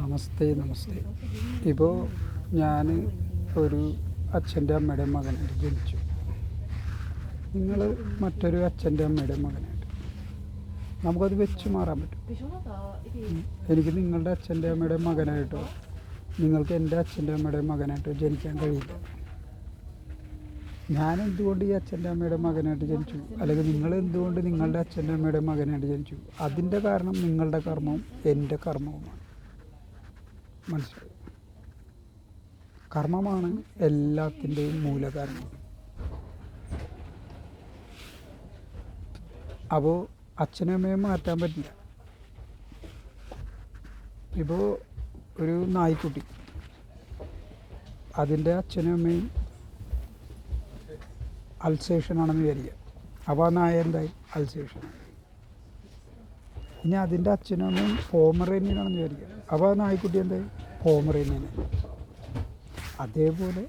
നമസ്തേ നമസ്തേ. ഇപ്പോൾ ഞാൻ ഒരു അച്ഛന്റെ അമ്മയുടെ മകനായിട്ട് ജനിച്ചു. നിങ്ങൾ മറ്റൊരു അച്ഛന്റെ അമ്മയുടെ മകനായിട്ട്. നമുക്കത് വെച്ച് മാറാൻ പറ്റും. എനിക്ക് നിങ്ങളുടെ അച്ഛന്റെ അമ്മയുടെ മകനായിട്ടോ നിങ്ങൾക്ക് എന്റെ അച്ഛന്റെ അമ്മയുടെ മകനായിട്ടോ ജനിക്കാൻ കഴിയില്ല. ഞാൻ എന്തുകൊണ്ട് ഈ അച്ഛന്റെ അമ്മയുടെ മകനായിട്ട് ജനിച്ചു? അല്ലെങ്കിൽ നിങ്ങൾ എന്തുകൊണ്ട് നിങ്ങളുടെ അച്ഛന്റെ അമ്മയുടെ മകനായിട്ട് ജനിച്ചു? അതിന്റെ കാരണം നിങ്ങളുടെ കർമ്മവും എന്റെ കർമ്മവുമാണ്. മനസ്സിലായി. കർമ്മമാണ് എല്ലാത്തിന്റെയും മൂലകാരണം. അപ്പോൾ അച്ഛനും അമ്മയും മാറ്റാൻ പറ്റില്ല. ഇപ്പോൾ ഒരു നായ്ക്കുട്ടി. അതിന്റെ അച്ഛനും അമ്മയും അൾസേഷനാണെന്ന് വിചാരിക്കുക. അപ്പോൾ ആ നായ എന്തായി? അൾസേഷൻ ഇനി അതിന്റെ അച്ഛനും അമ്മയും പോമറേനിയനാണെന്ന് വിചാരിക്കുക. അപ്പോൾ ആ നായ്ക്കുട്ടി എന്തായി പോമറേനിയൻ അതേപോലെ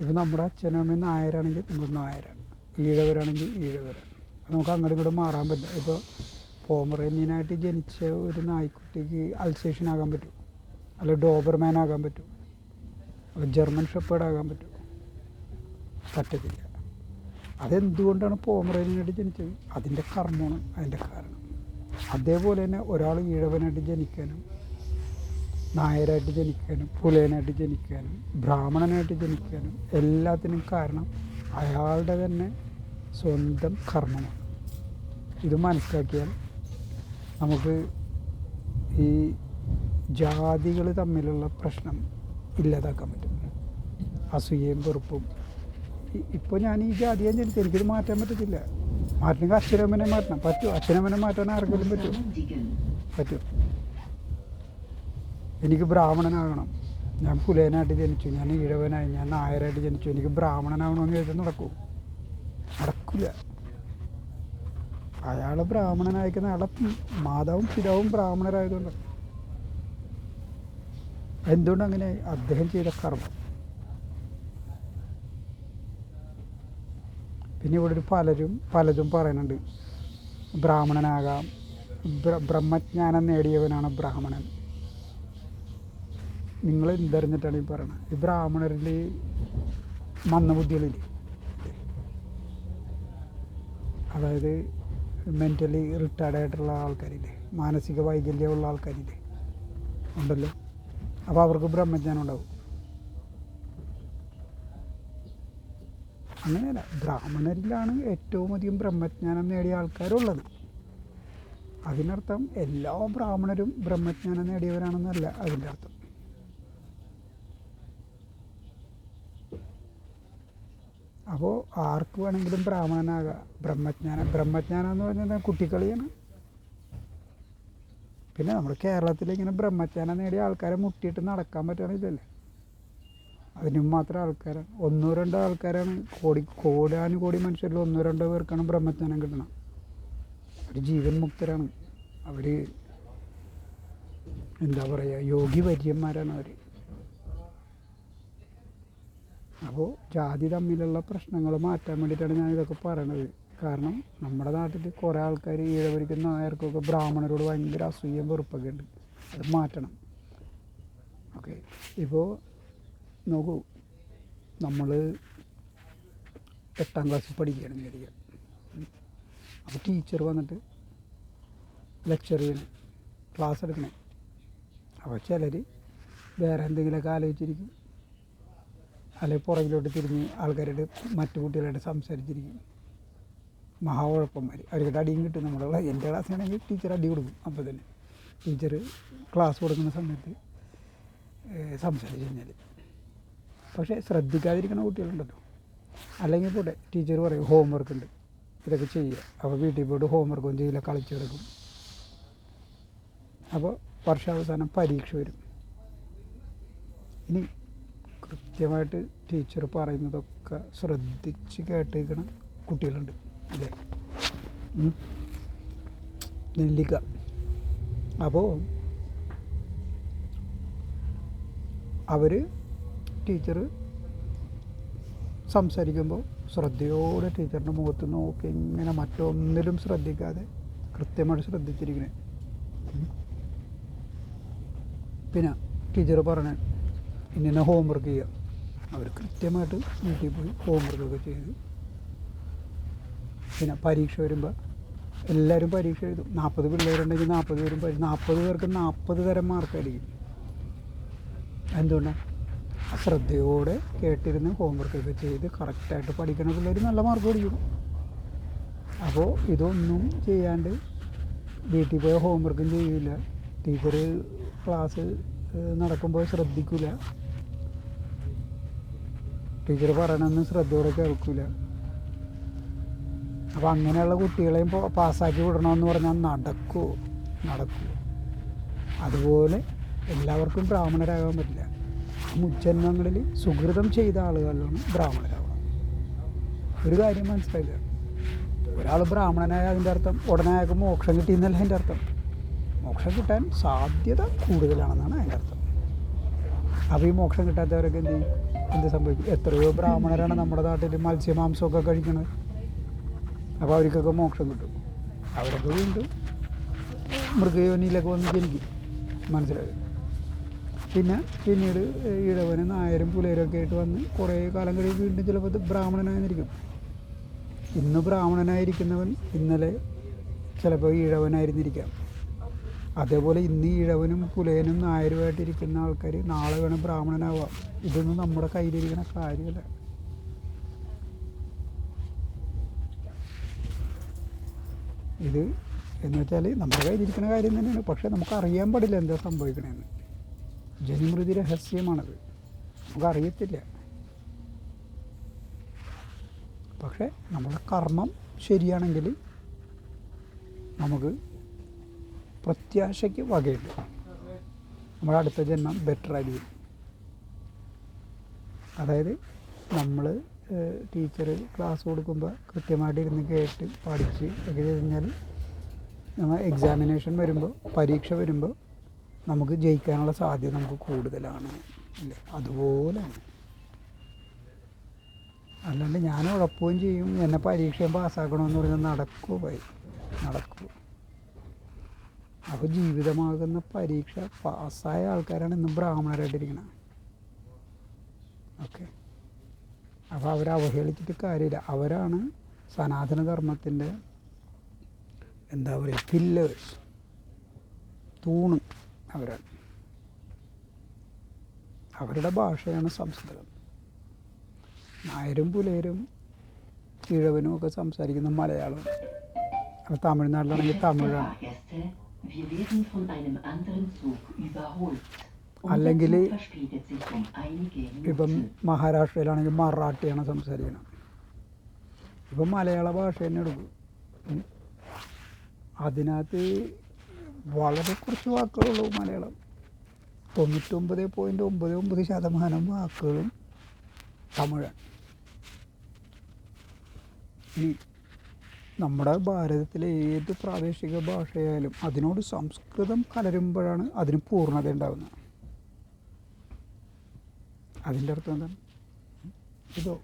ഇപ്പോൾ നമ്മുടെ അച്ഛനും അമ്മയും നായരാണെങ്കിൽ നമ്മൾ നായരാണ് ഈഴവരാണെങ്കിൽ ഈഴവരാണ് നമുക്ക് അങ്ങോട്ടും ഇങ്ങോട്ടും മാറാൻ പറ്റില്ല. ഇപ്പോൾ പോമറേനിയനായിട്ട് ജനിച്ച ഒരു നായ്ക്കുട്ടിക്ക് അൾസേഷൻ ആകാൻ പറ്റും. അല്ല ഡോബർമാൻ ആകാൻ പറ്റും. ജർമ്മൻ ഷെപ്പേർഡ് ആകാൻ പറ്റും. പറ്റത്തില്ല. അതെന്തുകൊണ്ടാണ് പോമറേനിയനായിട്ട് ജനിച്ചത്? അതിന്റെ കർമ്മമാണ് അതിന്റെ കാരണം. അതേപോലെ തന്നെ ഒരാൾ ഈഴവനായിട്ട് ജനിക്കാനും നായരായിട്ട് ജനിക്കാനും പുലയനായിട്ട് ജനിക്കാനും ബ്രാഹ്മണനായിട്ട് ജനിക്കാനും എല്ലാത്തിനും കാരണം അയാളുടെ തന്നെ സ്വന്തം കർമ്മമാണ്. ഇത് മനസ്സിലാക്കിയാൽ നമുക്ക് ഈ ജാതികൾ തമ്മിലുള്ള പ്രശ്നം ഇല്ലാതാക്കാൻ പറ്റും. അസൂയയും വെറുപ്പും. ഇപ്പോൾ ഞാൻ ഈ ജാതിയെ ജനിച്ചത് എനിക്കിത് മാറ്റാൻ പറ്റത്തില്ല. മാറ്റണമെങ്കിൽ അച്ഛനമ്മനെ മാറ്റണം. പറ്റും. അച്ഛനമ്മനെ മാറ്റാൻ ആർക്കെങ്കിലും പറ്റും. പറ്റും. എനിക്ക് ബ്രാഹ്മണനാകണം. ഞാൻ പുലയനായിട്ട് ജനിച്ചു. ഞാൻ ഇഴവനായി ഞാൻ നായരായിട്ട് ജനിച്ചു. എനിക്ക് ബ്രാഹ്മണനാകണമെന്ന് ചോദിച്ചാൽ നടക്കൂ. നടക്കില്ല അയാൾ ബ്രാഹ്മണനായിരിക്കുന്ന അയാളെ മാതാവും പിതാവും ബ്രാഹ്മണരായതുകൊണ്ട് എന്തുകൊണ്ട് അങ്ങനെ അദ്ദേഹം ചെയ്ത കർമ്മം. പിന്നെ ഇവിടെ ഒരു പലരും പലതും പറയുന്നുണ്ട്. ബ്രാഹ്മണനാകാം. ബ്ര- ബ്രഹ്മജ്ഞാനം നേടിയവനാണ് ബ്രാഹ്മണൻ. നിങ്ങൾ എന്തറിഞ്ഞിട്ടാണ് ഈ പറയുന്നത്? ഈ ബ്രാഹ്മണരിൽ മന്ദബുദ്ധികളില്ലേ അതായത് മെന്റലി റിട്ടയർഡ് ആയിട്ടുള്ള ആൾക്കാരില്ലേ? മാനസിക വൈകല്യമുള്ള ആൾക്കാരില്ലേ? ഉണ്ടല്ലോ. അപ്പോൾ അവർക്ക് ബ്രഹ്മജ്ഞാനം ഉണ്ടാവും. അങ്ങനെയല്ല ബ്രാഹ്മണരിലാണ് ഏറ്റവും അധികം ബ്രഹ്മജ്ഞാനം നേടിയ ആൾക്കാരുള്ളത്. അതിനർത്ഥം എല്ലാ ബ്രാഹ്മണരും ബ്രഹ്മജ്ഞാനം നേടിയവരാണെന്നല്ല അതിന്റെ അർത്ഥം. അപ്പോൾ ആർക്ക് വേണമെങ്കിലും ബ്രാഹ്മണനാകാം. ബ്രഹ്മജ്ഞാനം ബ്രഹ്മജ്ഞാനം എന്ന് പറഞ്ഞാൽ കുട്ടിക്കളിയാണ് പിന്നെ നമ്മൾ കേരളത്തിൽ ഇങ്ങനെ ബ്രഹ്മജ്ഞാനം നേടിയ ആൾക്കാരെ മുട്ടിയിട്ട് നടക്കാൻ പറ്റണില്ലല്ലേ അതിനും മാത്രം ആൾക്കാരാണ് ഒന്നോ രണ്ടോ ആൾക്കാരാണ്. കോടി കോടാനു കോടി മനുഷ്യരിൽ ഒന്നോ രണ്ടോ പേർക്കാണ് ബ്രഹ്മജ്ഞാനം കിട്ടണം. അവർ ജീവൻ മുക്തരാണ്. അവർ എന്താ പറയുക യോഗി വര്യന്മാരാണ് അവർ അപ്പോൾ ജാതി തമ്മിലുള്ള പ്രശ്നങ്ങൾ മാറ്റാൻ വേണ്ടിയിട്ടാണ് ഞാൻ ഇതൊക്കെ പറയണത്. കാരണം നമ്മുടെ നാട്ടിൽ കുറേ ആൾക്കാർ ഈഴവരിക്കുന്ന നായർക്കൊക്കെ ബ്രാഹ്മണരോട് ഭയങ്കര അസൂയം വെറുപ്പൊക്കെ ഉണ്ട് അത് മാറ്റണം. ഓക്കെ. ഇപ്പോൾ നോക്കൂ. നമ്മൾ എട്ടാം ക്ലാസ്സിൽ പഠിക്കുകയാണ് വിചാരിക്കുക അപ്പോൾ ടീച്ചർ വന്നിട്ട് ലെക്ചർ ചെയ്യണം ക്ലാസ് എടുക്കണേ. അപ്പോൾ ചിലർ വേറെ എന്തെങ്കിലുമൊക്കെ ആലോചിച്ചിരിക്കും. അല്ലെങ്കിൽ പുറകിലോട്ട് തിരിഞ്ഞ് ആൾക്കാരോട് മറ്റു കുട്ടികളായിട്ട് സംസാരിച്ചിരിക്കും. മഹാ ഉഴപ്പന്മാർ അവർക്ക് അടിയും കിട്ടും. നമ്മുടെ എന്റെ ക്ലാസ്സിനാണെങ്കിൽ ടീച്ചർ അടി കൊടുക്കും. അപ്പോൾ തന്നെ ടീച്ചർ ക്ലാസ് കൊടുക്കുന്ന സമയത്ത് സംസാരിച്ച് കഴിഞ്ഞാൽ പക്ഷേ ശ്രദ്ധിക്കാതിരിക്കുന്ന കുട്ടികളുണ്ടല്ലോ. അല്ലെങ്കിൽ പോട്ടെ ടീച്ചർ പറയും ഹോംവർക്ക് ഉണ്ട്. ഇതൊക്കെ ചെയ്യുക. അപ്പോൾ വീട്ടിൽ പോയിട്ട് ഹോംവർക്കും ചെയ്യില്ല കളിച്ചു കിടക്കും. അപ്പോൾ വർഷാവസാനം പരീക്ഷ വരും. ഇനി കൃത്യമായിട്ട് ടീച്ചർ പറയുന്നതൊക്കെ ശ്രദ്ധിച്ച് കേട്ടിരിക്കണ കുട്ടികളുണ്ട്. അല്ലേ. നെല്ലിക്ക. അപ്പോൾ അവർ ടീച്ചർ സംസാരിക്കുമ്പോൾ ശ്രദ്ധയോടെ ടീച്ചറിന്റെ മുഖത്ത് നോക്കി ഇങ്ങനെ മറ്റൊന്നിലും ശ്രദ്ധിക്കാതെ കൃത്യമായിട്ട് ശ്രദ്ധിച്ചിരിക്കണേ. പിന്നെ ടീച്ചർ പറഞ്ഞ ഇന്ന ഹോംവർക്ക് ചെയ്യുക അവർ കൃത്യമായിട്ട് വീട്ടിൽ പോയി ഹോംവർക്കൊക്കെ ചെയ്ത്. പിന്നെ പരീക്ഷ വരുമ്പോൾ എല്ലാവരും പരീക്ഷ എഴുതും. നാൽപ്പത് പിള്ളേരുണ്ടെങ്കിൽ നാൽപ്പത് പേരും നാൽപ്പത് പേർക്ക് നാൽപ്പത് തരം മാർക്കായിരിക്കും എന്തുകൊണ്ടാണ് ശ്രദ്ധയോടെ കേട്ടിരുന്ന് ഹോംവർക്കൊക്കെ ചെയ്ത് കറക്റ്റായിട്ട് പഠിക്കുന്ന പിള്ളേർ നല്ല മാർക്ക് പഠിക്കും അപ്പോൾ ഇതൊന്നും ചെയ്യാണ്ട് വീട്ടിൽ പോയ ഹോംവർക്കും ചെയ്യില്ല ടീച്ചർ ക്ലാസ് നടക്കുമ്പോൾ ശ്രദ്ധിക്കില്ല ടീച്ചർ പറയണമെന്ന് ശ്രദ്ധയോടെ കേൾക്കില്ല അപ്പോൾ അങ്ങനെയുള്ള കുട്ടികളെയും പാസ്സാക്കി വിടണമെന്ന് പറഞ്ഞാൽ നടക്കുമോ നടക്കുമോ അതുപോലെ എല്ലാവർക്കും ബ്രാഹ്മണരാകാൻ പറ്റില്ല. മുജ്ജന്മങ്ങളിൽ സുഹൃതം ചെയ്ത ആളുകളാണ് ബ്രാഹ്മണരാവുക ഒരു കാര്യം മനസ്സിലായില്ല? ഒരാൾ ബ്രാഹ്മണനായ അതിന്റെ അർത്ഥം ഉടനെ അയാൾക്ക് മോക്ഷം കിട്ടിയെന്നല്ല അതിന്റെ അർത്ഥം? മോക്ഷം കിട്ടാൻ സാധ്യത കൂടുതലാണെന്നാണ് അതിന്റെ അർത്ഥം. അപ്പോൾ ഈ മോക്ഷം കിട്ടാത്തവരൊക്കെ എന്ത് ചെയ്യും? എന്ത് സംഭവിക്കും? എത്രയോ ബ്രാഹ്മണരാണ് നമ്മുടെ നാട്ടിൽ മത്സ്യമാംസമൊക്കെ കഴിക്കുന്നത് അപ്പോൾ അവർക്കൊക്കെ മോക്ഷം കിട്ടും. അവരൊക്കെ വീണ്ടും മൃഗയോനിയിലൊക്കെ വന്ന് ജനിക്കും. മനസ്സിലായി? പിന്നെ പിന്നീട് ഇടവനും നായരും പുലയരൊക്കെ ആയിട്ട് വന്ന് കുറേ കാലം കഴിയുമ്പോൾ വീണ്ടും ചിലപ്പോൾ ബ്രാഹ്മണനായിരിക്കും. ഇന്ന് ബ്രാഹ്മണനായിരിക്കുന്നവൻ ഇന്നലെ ചിലപ്പോൾ ഈഴവനായിരുന്നിരിക്കാം. അതേപോലെ ഇന്ന് ഈഴവനും പുലയനും നായരുമായിട്ടിരിക്കുന്ന ആൾക്കാർ നാളെ വേണം ബ്രാഹ്മണനാവാം ഇതൊന്നും നമ്മുടെ കയ്യിലിരിക്കുന്ന കാര്യമല്ല. ഇത് എന്ന് വെച്ചാൽ നമ്മുടെ കയ്യിലിരിക്കുന്ന കാര്യം തന്നെയാണ്. പക്ഷേ നമുക്ക് അറിയാൻ പാടില്ല എന്താ സംഭവിക്കണമെന്ന് ജനിമൃതി രഹസ്യമാണത്. നമുക്ക് അറിയത്തില്ല പക്ഷേ നമ്മുടെ കർമ്മം ശരിയാണെങ്കിൽ നമുക്ക് പ്രത്യാശയ്ക്ക് വകയുണ്ട് നമ്മുടെ അടുത്ത ജന്മം ബെറ്റർ ആയിരിക്കും. അതായത് നമ്മൾ ടീച്ചർ ക്ലാസ് കൊടുക്കുമ്പോൾ കൃത്യമായിട്ട് ഇരുന്ന് കേട്ട് പഠിച്ച് ഒക്കെ കഴിഞ്ഞാൽ നമ്മൾ എക്സാമിനേഷൻ വരുമ്പോൾ പരീക്ഷ വരുമ്പോൾ നമുക്ക് ജയിക്കാനുള്ള സാധ്യത നമുക്ക് കൂടുതലാണ് അല്ലേ? അതുപോലെയാണ്. അല്ലാണ്ട് ഞാൻ ഉഴപ്പുകയും ചെയ്യും. എന്നെ പരീക്ഷയും പാസ്സാക്കണമെന്ന് പറഞ്ഞാൽ നടക്കുമോ പോയി. നടക്കൂ. അപ്പോൾ ജീവിതമാകുന്ന പരീക്ഷ പാസ്സായ ആൾക്കാരാണ് ഇന്നും ബ്രാഹ്മണരായിട്ടിരിക്കുന്നത് ഓക്കെ. അപ്പോൾ അവരെ അവഹേളിച്ചിട്ട് കാര്യമില്ല. അവരാണ് സനാതനധർമ്മത്തിന്റെ എന്താ പറയുക പില്ലേഴ്സ് തൂണ്. അവരാണ് അവരുടെ ഭാഷയാണ് സംസ്കൃതം. നായരും പുലേരും കിഴവനും ഒക്കെ സംസാരിക്കുന്ന മലയാളം. അപ്പോൾ തമിഴ്നാട്ടിലാണെങ്കിൽ തമിഴാണ്. അല്ലെങ്കിൽ ഇപ്പം. മഹാരാഷ്ട്രയിലാണെങ്കിൽ മറാഠിയാണ് സംസാരിക്കുന്നത്. ഇപ്പം മലയാള ഭാഷ തന്നെ എടുക്കും. അതിനകത്ത് വളരെ കുറച്ച് വാക്കുകളുള്ളൂ മലയാളം. തൊണ്ണൂറ്റൊമ്പത് പോയിന്റ് ഒമ്പത് ഒമ്പത് ശതമാനം വാക്കുകളും തമിഴാണ്. ഇനി നമ്മുടെ ഭാരതത്തിലെ ഏത് പ്രാദേശിക ഭാഷയായാലും അതിനോട് സംസ്കൃതം കലരുമ്പോഴാണ് അതിന് പൂർണത ഉണ്ടാകുന്നത് അതിന്റെ അർത്ഥം എന്താണ്? ഇതോ.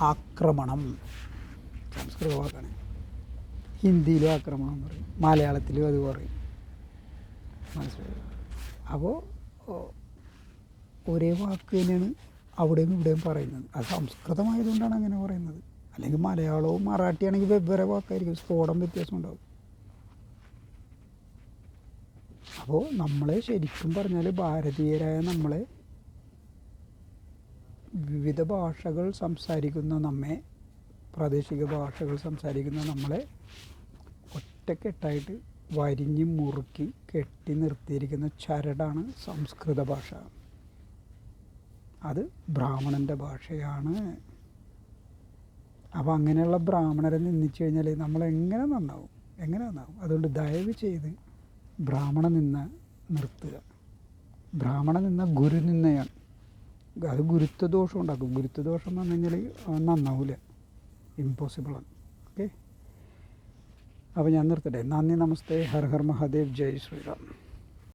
ആക്രമണം. സംസ്കൃത വാക്കാണ്. ഹിന്ദിയിലും ആക്രമണം പറയും. മലയാളത്തിലും അത് പറയും. മനസ്സിലായി? അപ്പോൾ ഒരേ വാക്ക് തന്നെയാണ് അവിടെയും ഇവിടെയും പറയുന്നത്. അത് സംസ്കൃതമായതുകൊണ്ടാണ് അങ്ങനെ പറയുന്നത്. അല്ലെങ്കിൽ മലയാളവും മറാഠിയാണെങ്കിൽ വെവ്വേറെ വാക്കായിരിക്കും. സ്ഫോടം വ്യത്യാസം ഉണ്ടാവും. അപ്പോൾ നമ്മളെ ശരിക്കും പറഞ്ഞാൽ ഭാരതീയരായ നമ്മളെ വിവിധ ഭാഷകൾ സംസാരിക്കുന്ന നമ്മെ പ്രാദേശിക ഭാഷകൾ സംസാരിക്കുന്ന നമ്മളെ ഒറ്റക്കെട്ടായിട്ട് വരിഞ്ഞ് മുറുക്കി കെട്ടി നിർത്തിയിരിക്കുന്ന ചരടാണ് സംസ്കൃത ഭാഷ. അത് ബ്രാഹ്മണന്റെ ഭാഷയാണ്. അപ്പോൾ അങ്ങനെയുള്ള ബ്രാഹ്മണരെ നിന്നിച്ചു കഴിഞ്ഞാൽ നമ്മൾ എങ്ങനെ നന്നാവും? എങ്ങനെ നന്നാവും? അതുകൊണ്ട് ദയവ് ചെയ്ത് ബ്രാഹ്മണൻ നിന്ന് നിർത്തുക. ബ്രാഹ്മണൻ നിന്ന ഗുരു നിന്നയാണ്. അത് ഗുരുത്വദോഷം ഉണ്ടാക്കും. ഗുരുത്വദോഷം എന്ന് പറഞ്ഞു കഴിഞ്ഞാൽ നന്നാവില്ല ഇമ്പോസിബിളാണ് ഓക്കെ അപ്പോൾ ഞാൻ നിർത്തട്ടെ. നന്ദി നമസ്തേ. ഹർ ഹർ മഹാദേവ്. ജയ് ശ്രീറാം.